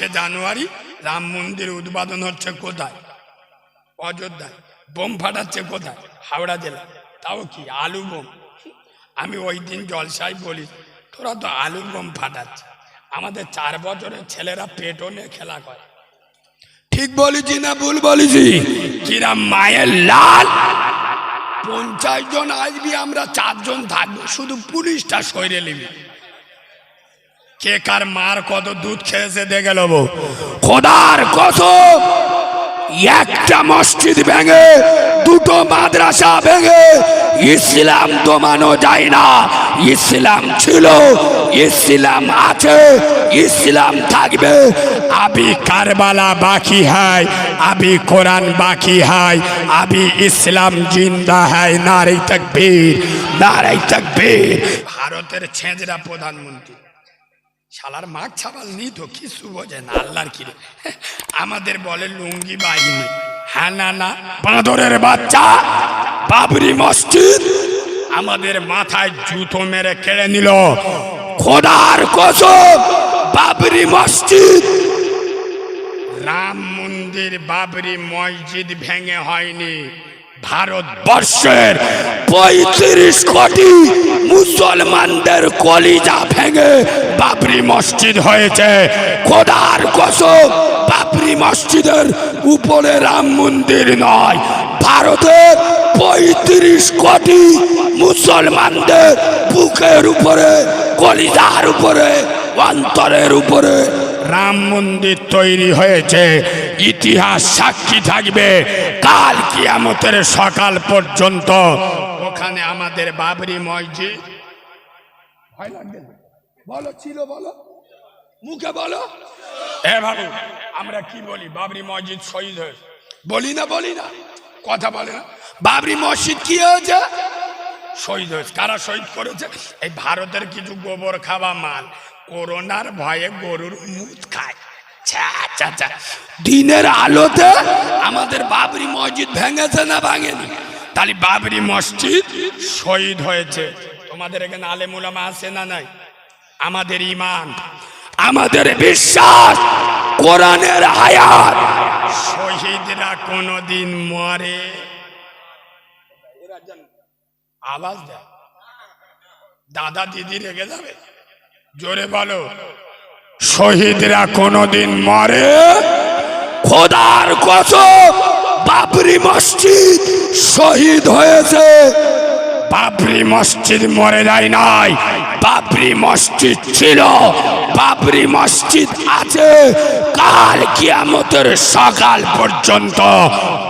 বাইশে জানুয়ারি রাম মন্দির উদ্বোধন হচ্ছে কোথায়? অযোধ্যায় বোম ফাটাচ্ছে কোথায়? হাওড়া জেলা। তাও কি আলু বোম? আমি ওই দিন জলসায় বলি, তোরা তো আলু বোম ফাটাচ্ছে। আমাদের চার বছরের ছেলেরা পেটও নিয়ে খেলা করে। ঠিক বলেছি না, ভুল বলেছি? কিরা মায়ের লাল। পঞ্চাশ জন আসবি, আমরা চারজন থাকব। শুধু পুলিশটা সইরে নিবি। কে কার মার কত দুধ খেয়েছে দেখে নেব। খোদার কসম, একটা মসজিদ ভেঙে, দুটো মাদ্রাসা ভেঙে, ইসলাম দমানো যায় না। ইসলাম ছিল, ইসলাম আছে, ইসলাম থাকবে। আবি কারবালা বাকি হয়, আবি কোরআন বাকি হয়, আবি ইসলাম জিন্দা হয়। নারী তকবীর নারী তকবীর। ভারতের ছেঁচড়া প্রধানমন্ত্রী। শালার মাঘ ছাপাল নি তো, কিছু বোঝে না, আল্লাহর কিরে আমাদের বলে লুঙ্গি বাহিনী। হ্যাঁ না না, বাঁদরের বাচ্চা, বাবরি মসজিদ। আমাদের মাথায় জুতো মেরে কেড়ে নিল। খোদার কসম, বাবরি মসজিদ। রাম মন্দির, বাবরি মসজিদ ভেঙে হয়নি। ভারতবর্ষের পঁয়ত্রিশ কোটি মুসলমানদের কলিজা ভেঙে বাবরি মসজিদ হয়েছে। খোদার কসম, বাবরি মসজিদের উপরে রাম মন্দির নয়, ভারতের পঁয়ত্রিশ কোটি মুসলমানদের বুকের উপরে, কলিজার উপরে, অন্তরের উপরে রাম মন্দির তৈরি হয়েছে। ইতিহাস সাক্ষী থাকবে। কাল কি কিয়ামতের সকাল পর্যন্ত। ওখানে আমাদের বাবরি মসজিদ। ভয় লাগবে বলো ছিল বলো। মুখে বলো। এ বাবু আমরা কি বলি? বাবরি মসজিদ শহীদ হয়েছে। বলি না বলি না। কথা বলে না। বাবরি মসজিদ কি হয়েছে? শহীদ হয়েছে। কারা শহীদ করেছে? এই ভারতের কিছু গোবর খাওয়া মাল। করোনার ভয়ে গরুর মুখ খায়। ছ্যা, ছ্যা, ছ্যা। দিনের আলোতে আমাদের বাবরি মসজিদ ভেঙেছে না ভাঙেনি? তাহলে বাবরি মসজিদ শহীদ হয়েছে। তোমাদের এখানে আলে আলেমুলামা আছে না নাই? আমাদের ইমান আমাদের বিশ্বাস কোরআনের আয়াত শহীদরা কোনোদিন মরে। আওয়াজ দেয়। দাদা দিদি রেগে যাবে? জোরে বলো। শহীদরা কোনোদিন মরে। খোদার কসম, বাবরি মসজিদ শহীদ হয়েছে। বাবরি মসজিদ মরে যায় নাই। বাবরি মসজিদ ছিল, বাবরি মসজিদ আছে। কাল কিয়ামতের সকাল পর্যন্ত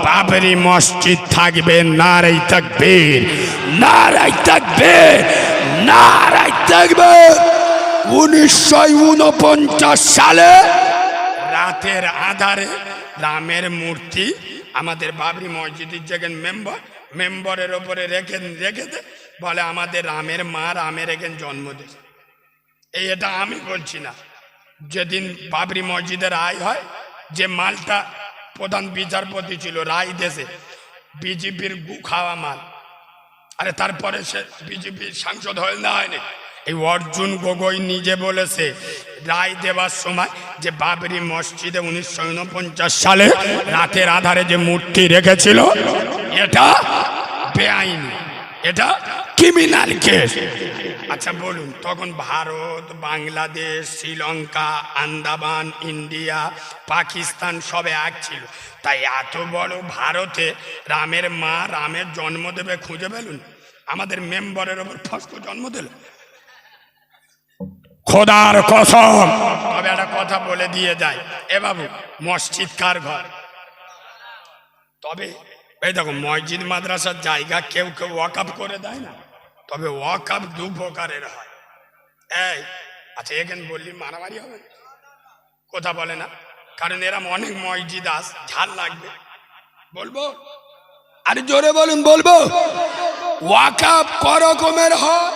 বাবরি মসজিদ থাকবে নারাই তাকবীর। নারাই তাকবীর নারাই তাকবীর। উনিশশো উনপঞ্চাশ সালে রাতের আধারে রামের মূর্তি আমাদের বাবরি মসজিদের যেখানে মেম্বার, মেম্বরের ওপরে রেখে রেখে দে, বলে আমাদের রামের মা রামের এখানে জন্ম এই এটা আমি বলছি না। যেদিন বাবরি মসজিদের রায় হয়, যে মালটা প্রধান বিচারপতি ছিল রায় দেশে, বিজেপির গু খাওয়া মাল। আরে তারপরে সে বিজেপির সাংসদ হয়ে না হয়নি। এই অর্জুন গগৈ নিজে বলেছে, রায় দেওয়ার সময় যে বাবরি মসজিদে উনিশশো উনপঞ্চাশ সালে রাতের আধারে যে মূর্তি রেখেছিল, এটা বেআইনি। এটা ক্রিমিনাল কেস আচ্ছা বলুন, তখন ভারত, বাংলাদেশ, শ্রীলঙ্কা, আন্দামান, ইন্ডিয়া, পাকিস্তান সবে এক ছিল। তাই এত বড় ভারতে রামের মা রামের জন্ম দেবে খুঁজে পেলুন? আমাদের মেম্বরের ওপর ফস্ক জন্ম দিল। খোদার কসম। তবে একটা কথা বলে দিয়ে যায় এ বাবু মসজিদ কার ঘর। তবে, এই দেখো, মসজিদ মাদ্রাসার জায়গা কেউ কেউ ওয়াকাপ করে দেয় না। তবে ওয়াকাপ দু প্রকারের হয়। এই আচ্ছা এখানে বললি মারামারি হবে? কথা বলে না। কারণ এরম অনেক মসজিদ আস, ঝাল লাগবে। বলব? আরে জোরে বলুন, বলব? ওয়াকাপ ক রকমের হয়?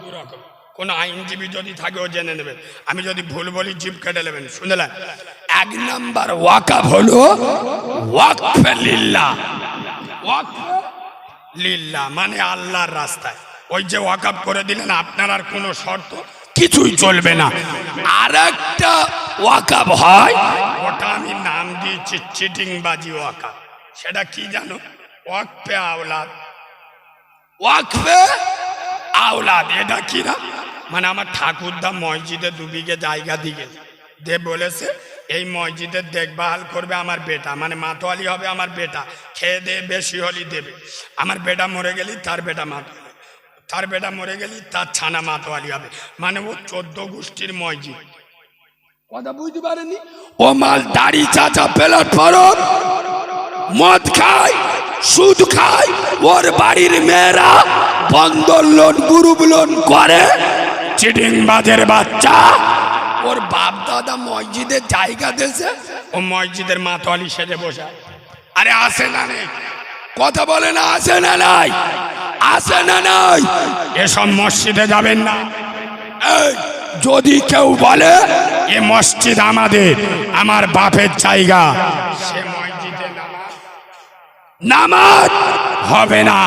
দু রকম কোন আইনজীবী যদি থাকে, ও জেনে নেবে। আমি যদি ভুল বলি জিপ কেটে নেবেন। শুনলেন? এক নাম্বার ওয়াকাব হলো ওয়াকফে ওয়াকফে লিল্লাহ মানে আল্লাহর রাস্তায়। ওই যে ওয়াকাব করে দিলেন, আপনার আর কোনো শর্ত? কিছুই চলবে না। আর একটা ওয়াকাব হয়, ওটা আমি নাম দিয়েছি চিটিংবাজি ওয়াকা সেটা কি জানো? ওয়াকপে আওলাদ ওয়াকফে আওলাদ এটা কি না? মানে আমার ঠাকুরদা মসজিদে দু বিঘে জায়গা দিয়ে দে বলেছে, এই মসজিদের দেখভাল করবে আমার বেটা মানে মাতোয়ালি হবে আমার বেটা, খেয়ে দিয়ে বেশি হলি দেবে। আমার বেটা মরে গেলি তার বেটা মাতোয়ালি তার বেটা মরে গেলি তার ছানা মাতোয়ালি হবে। মানে ও চোদ্দ গোষ্ঠীর মসজিদ। কথা বুঝতে পারেনি ও মাল দাড়ি, চাচা পেলার পরব মদ খায়, সুদ খায়, ওর বাড়ির মেয়েরা বন্ধন লোন, গ্রুপ লোন করে। চিটিংবাজের বাচ্চা। ওর বাপ দাদা মসজিদের জায়গা দেশে ও মসজিদের মাতোয়ালি সেজে বসে। আরে আসে না নেই কথা বলে না আসে না নাই। আসে না নাই। এসব মসজিদে যাবেন না। যদি কেউ বলে এ মসজিদ আমাদের আমার বাপের জায়গা। সে মসজিদে নামাজ হবে না।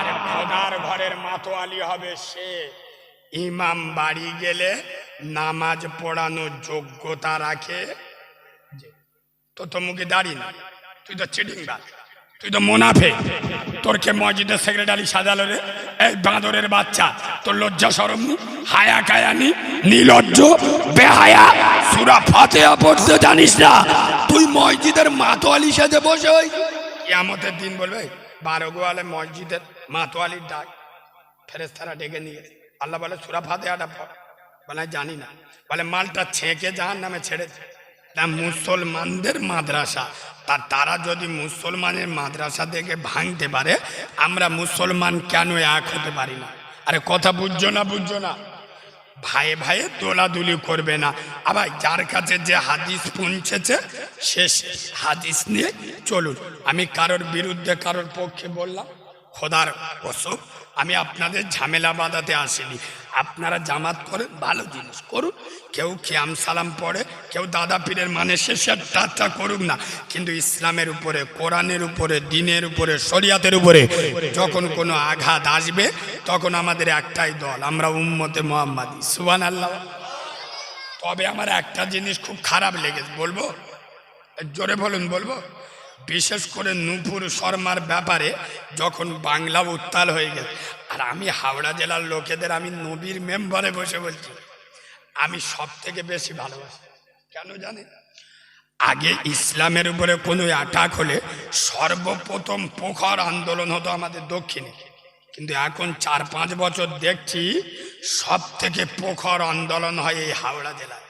আরে খোদার ঘরের মাতোয়ালি হবে সে। ইমাম বাড়ি গেলে নামাজ পড়ানোর যোগ্যতা রাখে। তো তো মুখে দাঁড়িয়ে না তুই তো চিটিং তুই তো মুনাফে। তোর কে মসজিদের সেক্রেটারি সাজালো রে, এই বাঁদরের বাচ্চা, তোর লজ্জা সরম, হায়া কায়ানি নিলজ্জ, বেহায়া, সুরা ফাতেহা পড়তে জানিস না, তুই মসজিদের মাতোয়ালি সাজে বসে ওই। কিয়ামতের দিন বলবে, বারো গোয়ালে মসজিদের মাতোয়ালির ডাক ফেরেস্তারা ডেকে নিয়ে। আল্লাহ বলে, সুরা ফাতে আটা পড়। বলে জানি না। বলে, মালটা ছেঁকে জাহান নামে ছেড়েছে তা মুসলমানদের মাদ্রাসা, তা তারা যদি মুসলমানের মাদ্রাসা থেকে ভাঙতে পারে, আমরা মুসলমান কেন এক হতে পারি না? আরে, কথা বুঝছ না বুঝছ না? ভাইয়ে ভাইয়ে দোলাদুলি করবে না। আবার যার কাছে যে হাদিস পৌঁছেছে, সে হাদিস নিয়ে চলুন। আমি কারোর বিরুদ্ধে কারোর পক্ষে বললাম, খোদার কসম আমি আপনাদের ঝামেলা বাঁধাতে আসিনি। আপনারা জামাত করেন, ভালো জিনিস করুন। কেউ খেয়াম সালাম পড়ে, কেউ দাদা পীরের মানে শেষের টাটা করুক না। কিন্তু ইসলামের উপরে, কোরআনের উপরে, দিনের উপরে, শরিয়াতের উপরে যখন কোনো আঘাত আসবে, তখন আমাদের একটাই দল, আমরা উম্মতে মোহাম্মদী। সুবান আল্লাহ তবে আমার একটা জিনিস খুব খারাপ লেগেছে, বলব? জোরে বলুন, বলব? বিশেষ করে নূপুর শর্মার ব্যাপারে যখন বাংলা উত্তাল হয়ে গেছে। আর আমি হাওড়া জেলার লোকেদের, আমি নবীর মেম্বারে বসে বলছি, আমি সব থেকে বেশি ভালোবাসি। কেন জানেন আগে ইসলামের উপরে কোনো অ্যাটাক হলে সর্বপ্রথম পোখর আন্দোলন হতো আমাদের দক্ষিণে। কিন্তু এখন চার পাঁচ বছর দেখছি সব থেকে পোখর আন্দোলন হয় এই হাওড়া জেলায়।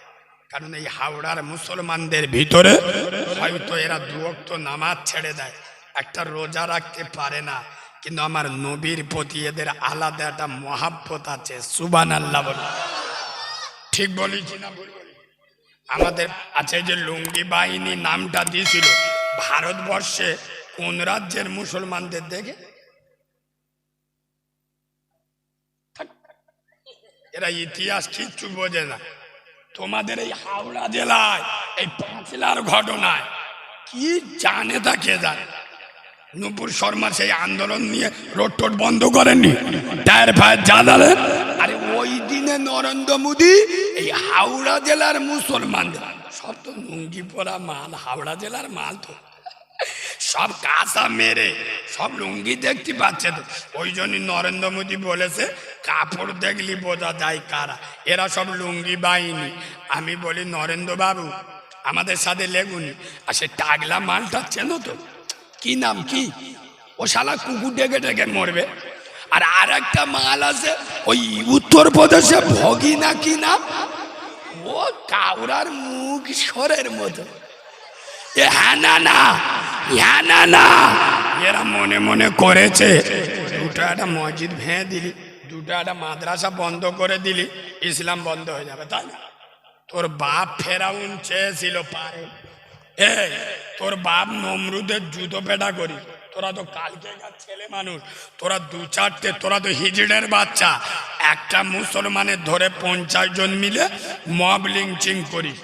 কারণ এই হাওড়ার মুসলমানদের ভিতরে হয়তো এরা দুয়ক্ত নামাজ ছেড়ে দেয়। একটা রোজা রাখতে পারে না, কিন্তু আমার নবীর প্রতি এদের আলাদা একটা মহাব্বত আছে সুবান আল্লাহ বলে। ঠিক বলেছি না আমাদের আছে যে লুঙ্গি বাহিনী নামটা দিয়েছিল, ভারতবর্ষে কোন রাজ্যের মুসলমানদের দেখে? এরা ইতিহাস কিচ্ছু বোঝে না। তোমাদের এই হাওড়া জেলায়, এই পাঁচলার ঘটনায় কি জানে তা কে জানে? নূপুর শর্মা সেই আন্দোলন নিয়ে রোড টোড বন্ধ করেননি? টায়ার ফায়ার জ্বালালেন আরে ওই দিনে নরেন্দ্র মোদী এই হাওড়া জেলার মুসলমানদের, সব তো লুঙ্গি পরা মাল, হাওড়া জেলার মাল তো। সব কাঁচা মেরে সব লুঙ্গি দেখতে পাচ্ছে তো। ওই জন্যই নরেন্দ্র মোদী বলেছে, কাপড় দেখলি বোঝা যায় কারা। এরা সব লুঙ্গি বাহিনী। আমি বলি, নরেন্দ্র বাবু, আমাদের সাথে লেগুনি। আর সে টাগলা মালটা চেনো তো? কি নাম কি? ও শালা কুকুর ডেকে ডেকে মরবে। আর আর একটা মাল আছে, ওই উত্তরপ্রদেশে ভগি না কি নাম? ও কাউরার মুখ সরের মতো। হ্যাঁ না না হ্যাঁ না না। এরা মনে মনে করেছে, দুটো একটা মসজিদ ভেঙে দিলি, দুটো একটা মাদ্রাসা বন্ধ করে দিলি, ইসলাম বন্ধ হয়ে যাবে, তাই না? তোর বাপ ফেরাউন চেয়েছিল পারে। এই, তোর বাপ নমরুদের জুতো পেটা করি। তোরা তো কালকে ছেলে মানুষ, তোরা দু চারটে, তোরা তো হিজড়ের বাচ্চা। একটা মুসলমানের ধরে পঞ্চাশ জন মিলে মব লিঞ্চিং করিস।